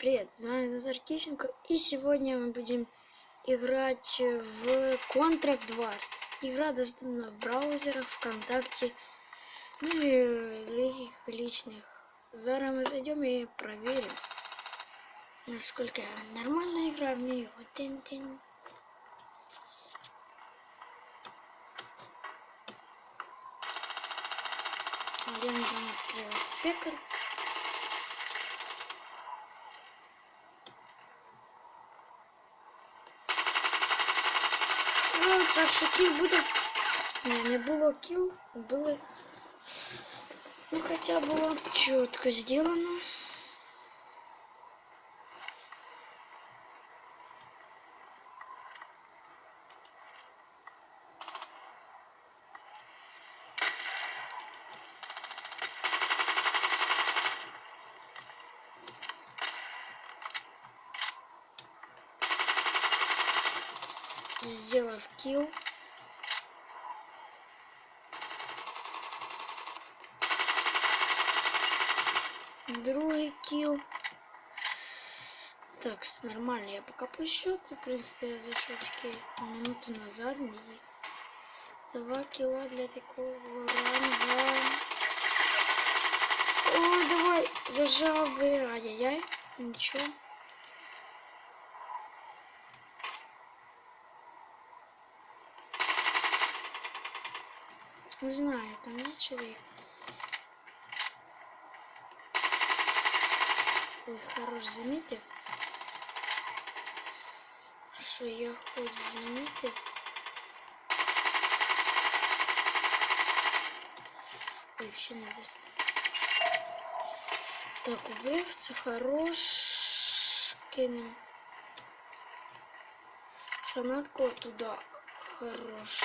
Привет, с вами Назар Кищенко, и сегодня мы будем играть в Contract Wars. Игра доступна в браузерах, ВКонтакте, ну и других личных. Зараз мы зайдем и проверим, насколько нормальная игра в нее. Тин-тин. Один там открывает пекарь. Ну, перший кіл буде. Ні, не було кіл, були. Ну, хоча було чітко зроблено. Сделав килл. Другой килл. Так, нормально. Я пока по счету, в принципе, я зашел таки минуту назад. И два килла для такого ранга. О, давай, зажал бы. Ай-яй-яй. Ничего. Не знаю, там человек. Ой, хорош замітив. Що я хоч замітив. Ой, ще не достав. Так, убив, це хорош. Кинем. Гранатку туда. Хорош.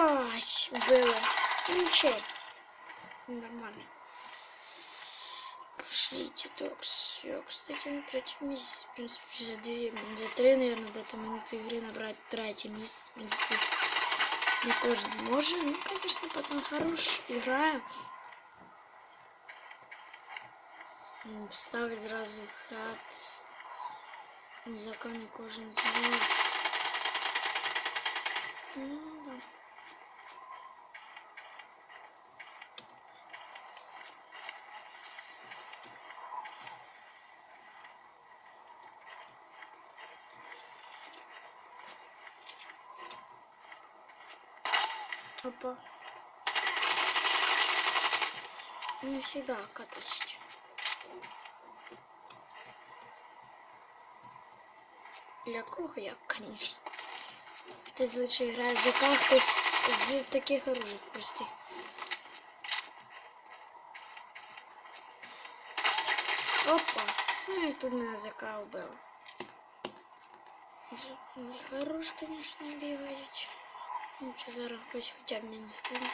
Ай, убила. Ну ничего. Нормально. Пошлите, так, все. Кстати, на третьем месяце, в принципе, за две, за три, наверное, где-то минуты игры набрать третий месяц, в принципе, не каждый может. Ну, конечно, пацан хорош, играю. М, Ставить сразу хат. Законы кожен знает. Ну, Не всегда катать. Для кого я, конечно. Хтось лише грає за ка, хтось з таких оружих простих. Опа. Ну і тут ЗК вбило. Ой, Хорош, конечно, бігають. Ну, что зараз хтось хоча б не стане.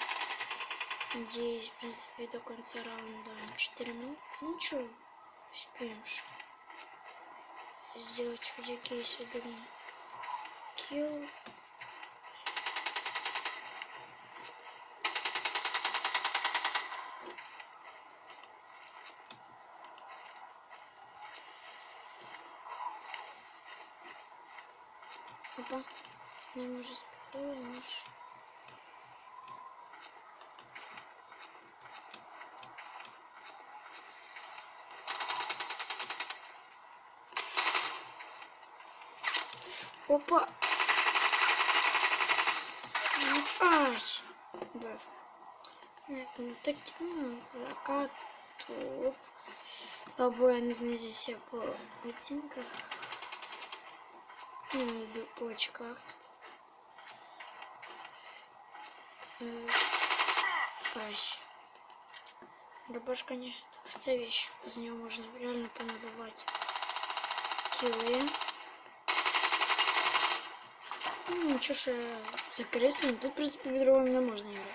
Надеюсь, в принципе, до конца раунда 4 минуты. Ну что, успеем ж сделать хоть якийсь один килл. Опа, нам уже может. Опа. Ну, Ай. Б. Як воно так, ну, закат, топ. Або я не знизився по оцінках. Ну, по очках Ай. Рыбаш, конечно, тут вся вещь. Из нее можно реально понабивать килы. Ну, ничего ж я за крисами. Тут, в принципе, відровим не можна грати.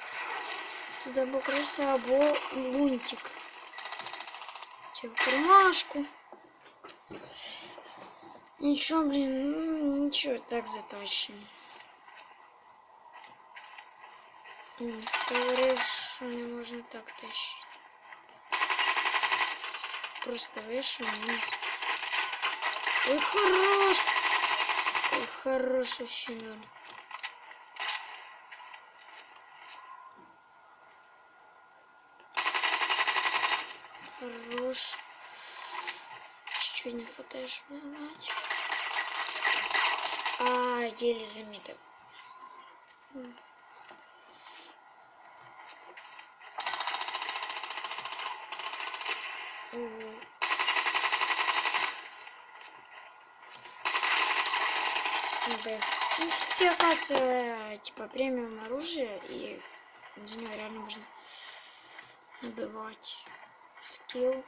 Тут або криса, або лунтик. Чи в кармашку. Ничего, блин, ну, ничего, так затащим. М, Говорив, що не можна так тащити. просто вийшов мінус. Ой, хорош! Ой, хорош вообще норм. Хорош. Чуть-чуть не хватает, чтобы нагнать. А, еле заметил. БФ. Ну, все-таки акация, типа, премиум оружие, и за него реально можно набивать скилл.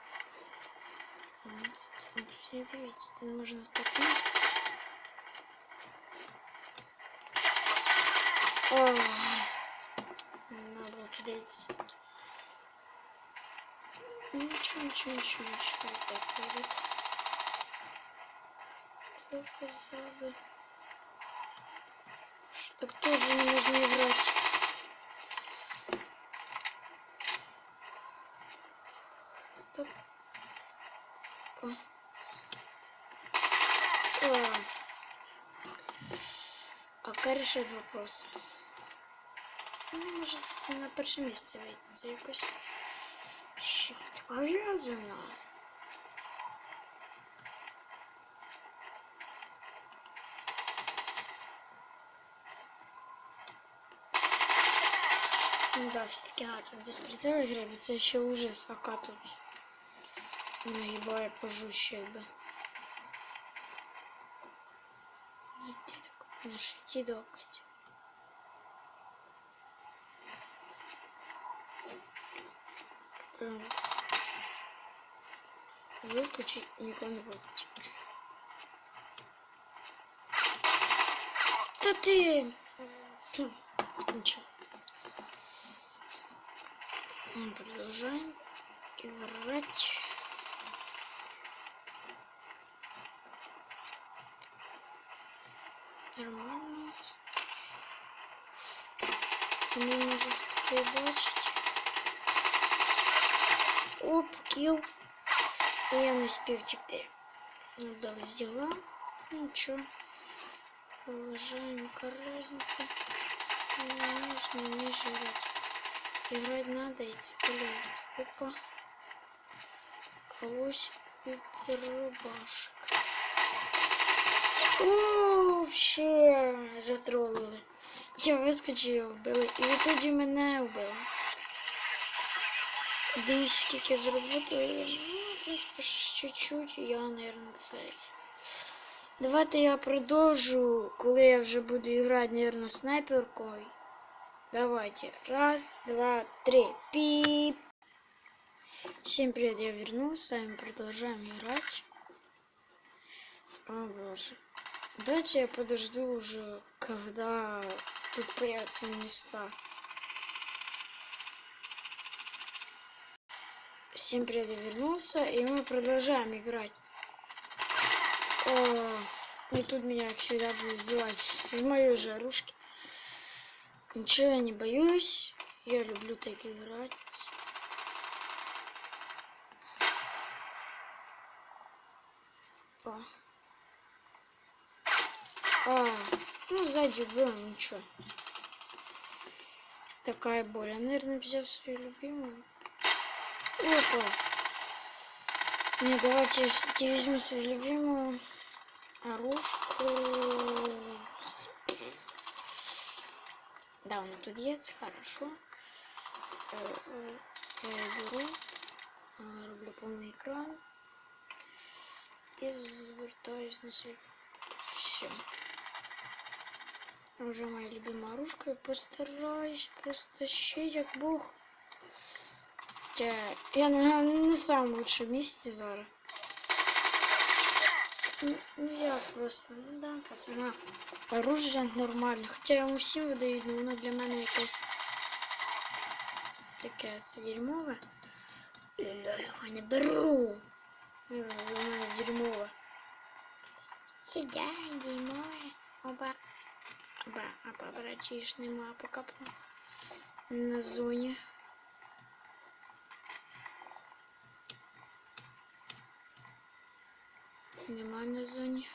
Видите, тут можно столкнуться. Ой. Надо было поделиться все-таки. Ничего, ничего, ничего, ничего. Так, вот. Кто сказал бы? Что так тоже не нужно играть. Так. О. Пока решать вопрос. Ну, може на перше місце вийти. Це якось ще пов'язано. Ну да, все-таки надо без прицела играть, це ще ужас, ака тут нагибає пожужче якби. Ну, ти так на швіті докать. Выключить никого не выключить. Да ты! Хм, Ничего. Мы продолжаем играть. Нормально. Не можу что-то бачить. Оп, кіл. І я не спів тікти. Вдалось дела. Ничего. Продолжаем. Какая разница? Не нужно, не Играть. Надо, идти полезно. Опа. Колось и рубашек. О, вообще затролили. Я вискочив, його вбили. І відтоді мене вбили. Дивись, скільки зробити. Ну, в принципі, чуть-чуть, я, наверное, цей. Давайте я продовжу, коли я вже буду грати, наверное, снайперкою. Давайте. Раз, два, три. Пип. Всем привет, я вернулся, и мы продолжаем играть. О боже. Давайте я подожду уже, когда тут появятся места. Всем привет, я вернулся, и мы продолжаем играть. О, и тут меня, как всегда, будут сбивать с моей же оружки. Ничего я не боюсь, я люблю так играть. А, ну сзади было ничего. Такая боль. Я, наверное, взял свою любимую. Опа. Не, давайте я все-таки возьму свою любимую оружку. Да, она тут есть, хорошо. Э, э, Я беру, э, роблю полный экран и звертаюсь на свой. Все. Уже моя любимая оружка. Я постараюсь постащить, як Бог. Я на не самому лучшому місці зараз. Ну, ну я просто, ну да, пацана. Оружие нормальне. Хоча я вам всім видаю, ну воно для мене якесь таке це дерьмове. Я його не беру. Ну, Для мене дерьмове. Я дерьмове. Оба. Оба, оба, братиш, нема пока на зоні. Нема на зоні.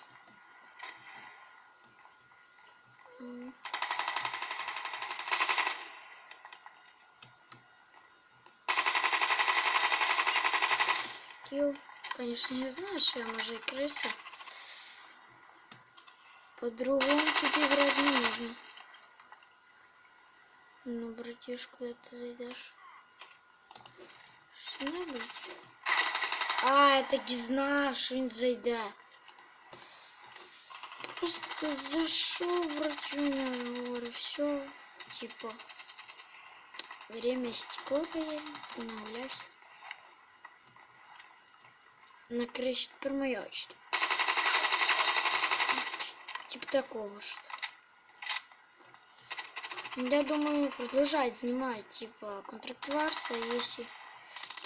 Килл. Конечно, я знаю, что я може крыса. По-другому тут играть не можно. Ну, братишку, куда ты зайдешь? Що не буде? А, я так і знав, що він зайде. Просто зайшов, братюня, говорю, все, типа, время стекло, я не гуляюсь. На крыше теперь моя очередь. Типа такого что. Я думаю продолжать снимать типа контракт Варса, если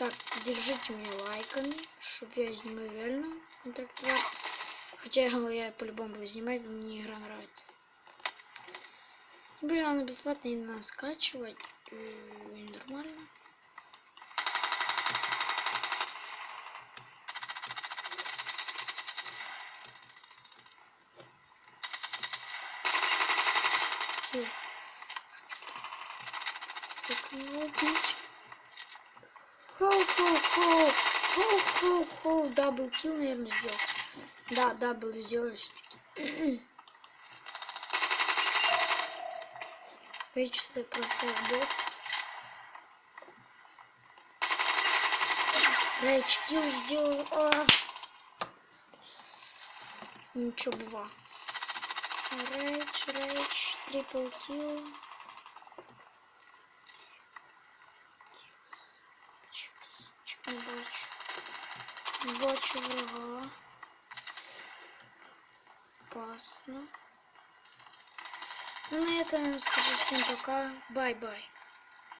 так, держите меня лайками, чтобы я снимаю реально контракт Варс. Хотя я по-любому буду снимать, мне игра нравится. Блин, она бесплатная, и надо скачивать. Нормально. Фу. Не убить. Хоу-хоу-хоу. Хоу-хоу-хоу. Дабл килл, наверное, сделал. Да, дабл сделал все-таки. Чисто просто бот. Рейдж килл сделал. А. Ничего, бува. Рейдж, рейдж, трипл килл. Час, чек не бачу. Не бачу врага. Опасно. Ну, на этом я скажу всем пока. Бай-бай.